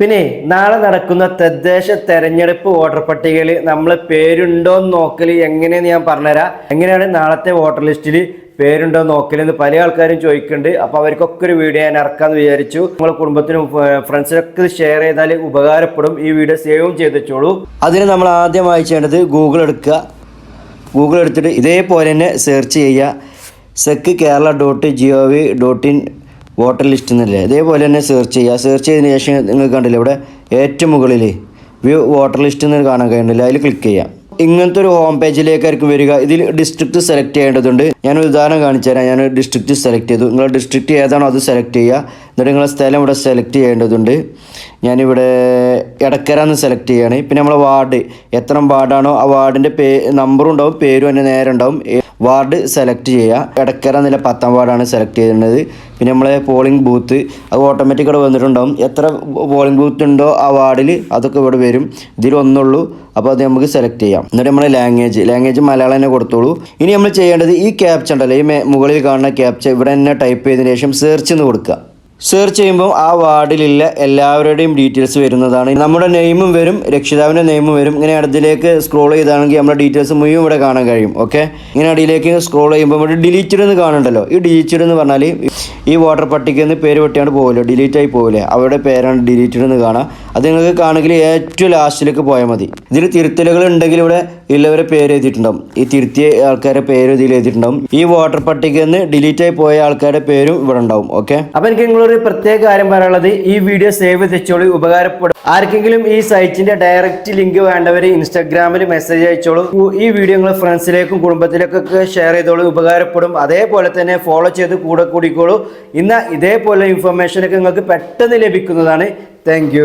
പിന്നെ നാളെ നടക്കുന്ന തദ്ദേശ തെരഞ്ഞെടുപ്പ് വോട്ടർ പട്ടികയിൽ നമ്മൾ പേരുണ്ടോ എന്ന് നോക്കൽ എങ്ങനെയെന്ന് ഞാൻ പറഞ്ഞുതരാം. എങ്ങനെയാണ് നാളത്തെ വോട്ടർ ലിസ്റ്റിൽ പേരുണ്ടോ നോക്കലെന്ന് പല ആൾക്കാരും ചോദിക്കുന്നുണ്ട്. അപ്പോൾ അവർക്കൊക്കെ ഒരു വീഡിയോ ഞാൻ ഇറക്കാമെന്ന് വിചാരിച്ചു. നമ്മളെ കുടുംബത്തിനും ഫ്രണ്ട്സിനൊക്കെ ഷെയർ ചെയ്താൽ ഉപകാരപ്പെടും. ഈ വീഡിയോ സേവും ചെയ്ത് വെച്ചോളൂ. അതിന് നമ്മൾ ആദ്യമായി ചെയ്യേണ്ടത് ഗൂഗിൾ എടുക്കുക. ഗൂഗിൾ എടുത്തിട്ട് ഇതേപോലെ തന്നെ സെർച്ച് ചെയ്യുക. Sec Kerala dot G O V dot in voter list എന്നല്ലേ? ഇതേപോലെ തന്നെ സെർച്ച് ചെയ്യുക. സെർച്ച് ചെയ്തതിന് ശേഷം നിങ്ങൾ കണ്ടില്ലേ ഇവിടെ ഏറ്റവും മുകളിൽ വ്യൂ വോട്ടർ ലിസ്റ്റ് എന്ന് കാണാൻ കഴിയുന്നില്ല. അതിൽ ക്ലിക്ക് ചെയ്യാം ഇങ്ങനത്തെ ഒരു ഹോം പേജിലേക്കായിരിക്കും വരിക. ഇതിൽ ഡിസ്ട്രിക്റ്റ് സെലക്ട് ചെയ്യേണ്ടതുണ്ട്. ഞാൻ ഒരു ഉദാഹരണം കാണിച്ചു തരാം. ഞാൻ ഡിസ്ട്രിക്റ്റ് സെലക്ട് ചെയ്തു. നിങ്ങളുടെ ഡിസ്ട്രിക്റ്റ് ഏതാണോ അത് സെലക്ട് ചെയ്യുക. എന്നിട്ട് നിങ്ങളുടെ സ്ഥലം ഇവിടെ സെലക്ട് ചെയ്യേണ്ടതുണ്ട്. ഞാനിവിടെ ഇടക്കര എന്ന് സെലക്ട് ചെയ്യുകയാണ് പിന്നെ നമ്മളെ വാർഡ്. എത്ര വാർഡാണോ? ആ വാർഡിന്റെ പേ നമ്പറും ഉണ്ടാവും. പേരും അതിന്റെ നേരെ ഉണ്ടാവും. വാർഡ് സെലക്ട് ചെയ്യുക. എടക്കര നില പത്താം വാർഡാണ് സെലക്ട് ചെയ്യുന്നത് പിന്നെ നമ്മളെ പോളിംഗ് ബൂത്ത് അത് ഓട്ടോമാറ്റിക് ഇവിടെ വന്നിട്ടുണ്ടാവും. എത്ര പോളിംഗ് ബൂത്ത് ഉണ്ടോ ആ വാർഡിൽ അതൊക്കെ ഇവിടെ വരും. ഇതിൽ ഒന്നുള്ളൂ. അപ്പോൾ അത് നമുക്ക് സെലക്ട് ചെയ്യാം. എന്നിട്ട് നമ്മളെ ലാംഗ്വേജ് ലാംഗ്വേജ് മലയാളം തന്നെ കൊടുത്തോളൂ. ഇനി നമ്മൾ ചെയ്യേണ്ടത് ഈ ക്യാപ്ച ഉണ്ടല്ലോ. ഈ മുകളിൽ കാണുന്ന ക്യാപ്ച ഇവിടെ തന്നെ ടൈപ്പ് ചെയ്തതിന് ശേഷം സെർച്ച് എന്ന് കൊടുക്കുക. സെർച്ച് ചെയ്യുമ്പോൾ ആ വാർഡിലുള്ള എല്ലാവരുടെയും ഡീറ്റെയിൽസ് വരുന്നതാണ്. നമ്മുടെ നെയിമും വരും രക്ഷിതാവിന്റെ നെയിമും വരും. ഇങ്ങനെ അടുത്തിലേക്ക് സ്ക്രോൾ ചെയ്താണെങ്കിൽ നമ്മുടെ ഡീറ്റെയിൽസ് മുഴുവൻ ഇവിടെ കാണാൻ കഴിയും ഓക്കെ ഇങ്ങനെ അടിയിലേക്ക് സ്ക്രോൾ ചെയ്യുമ്പോൾ ഇവിടെ ഡിലീറ്റഡ് എന്ന് കാണണ്ടല്ലോ ഈ ഡിലീറ്റഡ് എന്ന് പറഞ്ഞാൽ ഈ വോട്ടർ പട്ടികയിൽ നിന്ന് പേര് വെട്ടിയാണ് പോകില്ല ഡിലീറ്റ് ആയി പോകില്ലേ അവരുടെ പേരാണ് ഡിലീറ്റഡ് എന്ന് കാണാം. അത് നിങ്ങൾക്ക് കാണുമെങ്കിൽ ഏറ്റവും ലാസ്റ്റിലേക്ക് പോയാൽ മതി. ഇതിൽ തിരുത്തലുകൾ ഉണ്ടെങ്കിൽ ഇവിടെ ഉള്ളവരെ പേര് എഴുതിയിട്ടുണ്ടാവും. ഈ തിരുത്തിയ ആൾക്കാരുടെ പേര് ഇതിൽ എഴുതിയിട്ടുണ്ടാവും. ഈ വോട്ടർ പട്ടികയിൽ നിന്ന് ഡിലീറ്റ് ആയി പോയ ആൾക്കാരുടെ പേരും ഇവിടെ ഉണ്ടാവും ഓക്കെ അപ്പോൾ എനിക്ക് നിങ്ങളൊരു പ്രത്യേക കാര്യം പറയാനുള്ളത് ഈ വീഡിയോ സേവ് വെച്ചോളൂ ഉപകാരപ്പെടും. ആർക്കെങ്കിലും ഈ സൈറ്റിന്റെ ഡയറക്റ്റ് ലിങ്ക് വേണ്ടവർ ഇൻസ്റ്റാഗ്രാമിൽ മെസ്സേജ് അയച്ചോളൂ. ഈ വീഡിയോ നിങ്ങൾ ഫ്രണ്ട്സിലേക്കും കുടുംബത്തിലേക്കൊക്കെ ഷെയർ ചെയ്തോളൂ ഉപകാരപ്പെടും. അതേപോലെ തന്നെ ഫോളോ ചെയ്ത് കൂടെ കൂടിക്കോളൂ. ഇന്ന് ഇതേപോലെ ഇൻഫർമേഷനൊക്കെ നിങ്ങൾക്ക് പെട്ടെന്ന് ലഭിക്കുന്നതാണ്. താങ്ക്